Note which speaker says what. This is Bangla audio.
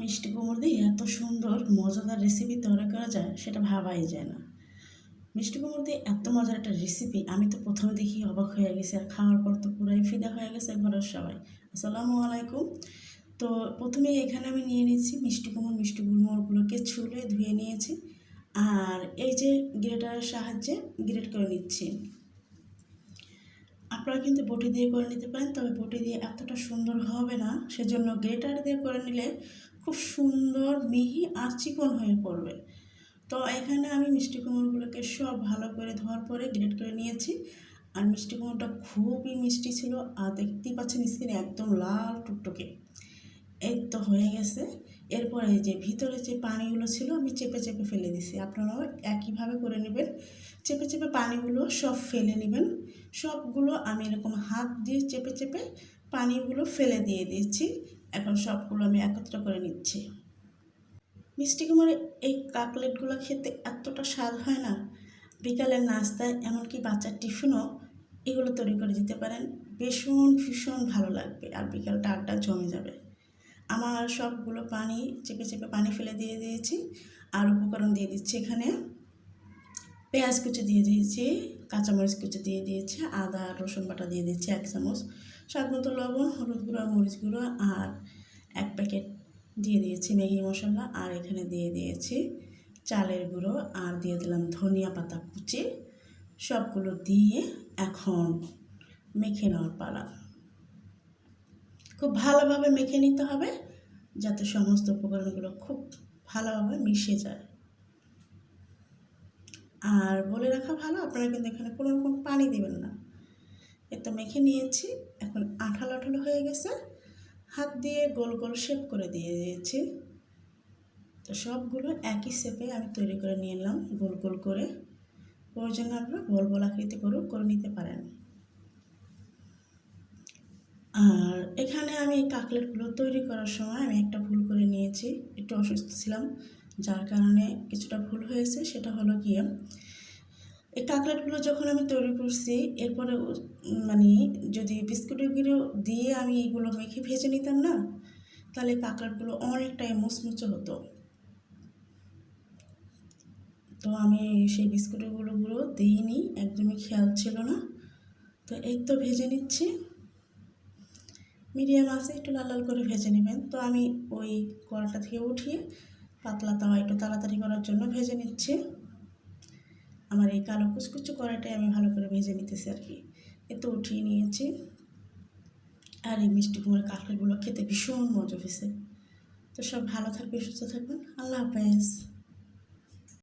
Speaker 1: মিষ্টি কুমড়ো দিয়ে এত সুন্দর, মজাদার রেসিপি তৈরি করা যায়, সেটা ভাবাই যায় না। মিষ্টি কুমড়ো দিয়ে এত মজার একটা রেসিপি আমি তো প্রথমে দেখি অবাক হয়ে গেছি, আর খাওয়ার পর তো পুরাই ফিদা হয়ে গেছে ঘরের সবাই। আসসালামু আলাইকুম। তো প্রথমে এখানে আমি নিয়ে নিয়েছি মিষ্টি কুমড়ো, মিষ্টি কুমড়োগুলোকে ছুলে ধুয়ে নিয়েছি, আর এই যে গ্রেটারের সাহায্যে গ্রেট করে নিচ্ছি। আপনারা কিন্তু বটি দিয়ে করে নিতে পারেন, তবে বটি দিয়ে এতটা সুন্দর হবে না, সেজন্য গ্রেটার দিয়ে করে নিলে খুব সুন্দর, মিহি আর চিকন হয়ে পড়বে। তো এখানে আমি মিষ্টি কুমড়গুলোকে সব ভালো করে ধোয়ার পরে গ্রেট করে নিয়েছি। আর মিষ্টি কুমড়োটা খুবই মিষ্টি ছিল আর দেখতেই পাচ্ছেন স্কিনে একদম লাল টুকটুকে। এই তো হয়ে গেছে। এরপরে যে ভিতরে যে পানিগুলো ছিল আমি চেপে চেপে ফেলে দিছি। আপনারাও একইভাবে করে নেবেন। চেপে চেপে পানিগুলো সব ফেলে নেবেন। সবগুলো আমি এরকম হাত দিয়ে চেপে চেপে পানিগুলো ফেলে দিয়ে দিয়েছি। এখন সবগুলো আমি একত্র করে নিচ্ছি। মিষ্টি কুমড়ে এই কাকলেটগুলো খেতে এতটা স্বাদ হয় না। বিকালের নাস্তায় এমনকি বাচ্চার টিফিনও এগুলো তৈরি করে দিতে পারেন। ভীষণ ভীষণ ভালো লাগবে আর বিকালটা আড্ডা জমে যাবে। আমার সবগুলো পানি চেপে চেপে পানি ফেলে দিয়ে দিয়েছি আর উপকরণ দিয়ে দিচ্ছি এখানে পেঁয়াজ কুচি দিয়ে দিয়েছি, কাঁচামরিচ কুচি দিয়ে দিয়েছি, আদা, রসুন বাটা দিয়ে দিচ্ছি এক চামচ। স্বাদ মতো লবণ, হলুদ গুঁড়ো, মরিচ গুঁড়ো আর এক প্যাকেট দিয়ে দিয়েছি ম্যাগি মশলা। আর এখানে দিয়ে দিয়েছি চালের গুঁড়ো আর দিয়ে দিলাম ধনিয়া পাতা কুচি। সবগুলো দিয়ে এখন মেখে নেওয়ার পালা। খুব ভালোভাবে মেখে নিতে হবে যাতে সমস্ত উপকরণগুলো খুব ভালোভাবে মিশে যায়। আর বলে রাখা ভালো, আপনারা কিন্তু এখানে কোনো রকম পানি দেবেন না। এ তো মেখে নিয়েছি। এখন আঠালো আঠালো হয়ে গেছে। হাত দিয়ে গোল গোল শেপ করে দিয়ে দিয়েছি। তো সবগুলো একই শেপে আমি তৈরি করে নিয়ে এলাম গোল গোল করে। প্রয়োজনে আপনারা গোল গোল আকৃতি করেও করে নিতে পারেন। আর এখানে আমি এই কাকলেটগুলো তৈরি করার সময় আমি একটা ভুল করে নিয়েছি। একটু অসুস্থ ছিলাম, যার কারণে কিছুটা ভুল হয়েছে, সেটা হলো গিয়ে এই কাকলেটগুলো যখন আমি তৈরি করছি, এরপরে মানে যদি বিস্কুটগুলো দিয়ে আমি এগুলো মেখে ভেজে নিতাম না, তাহলে কাকলেটগুলো অনেকটাই মুচমুচে হতো। তো আমি সেই বিস্কুটগুলোগুলো দিইনি, একদমই খেয়াল ছিল না। তো এই তো ভেজে নিচ্ছি। মিডিয়াম আছে, একটু লাল লাল করে ভেজে নেবেন। তো আমি ওই কড়াটা থেকে উঠিয়ে পাতলা তাওয়া একটু তাড়াতাড়ি করার জন্য ভেজে নিচ্ছি। আমার এই কালো কুচকুচু করাটাই আমি ভালো করে ভেজে নিতেছি আর কি। এতে উঠিয়ে নিয়েছি। আর এই মিষ্টি কুমড়োর কাঁকড়াগুলো খেতে ভীষণ মজা হয়েছে। তো সব ভালো থাকবে সুস্থ থাকবেন। আল্লাহ হাফেজ।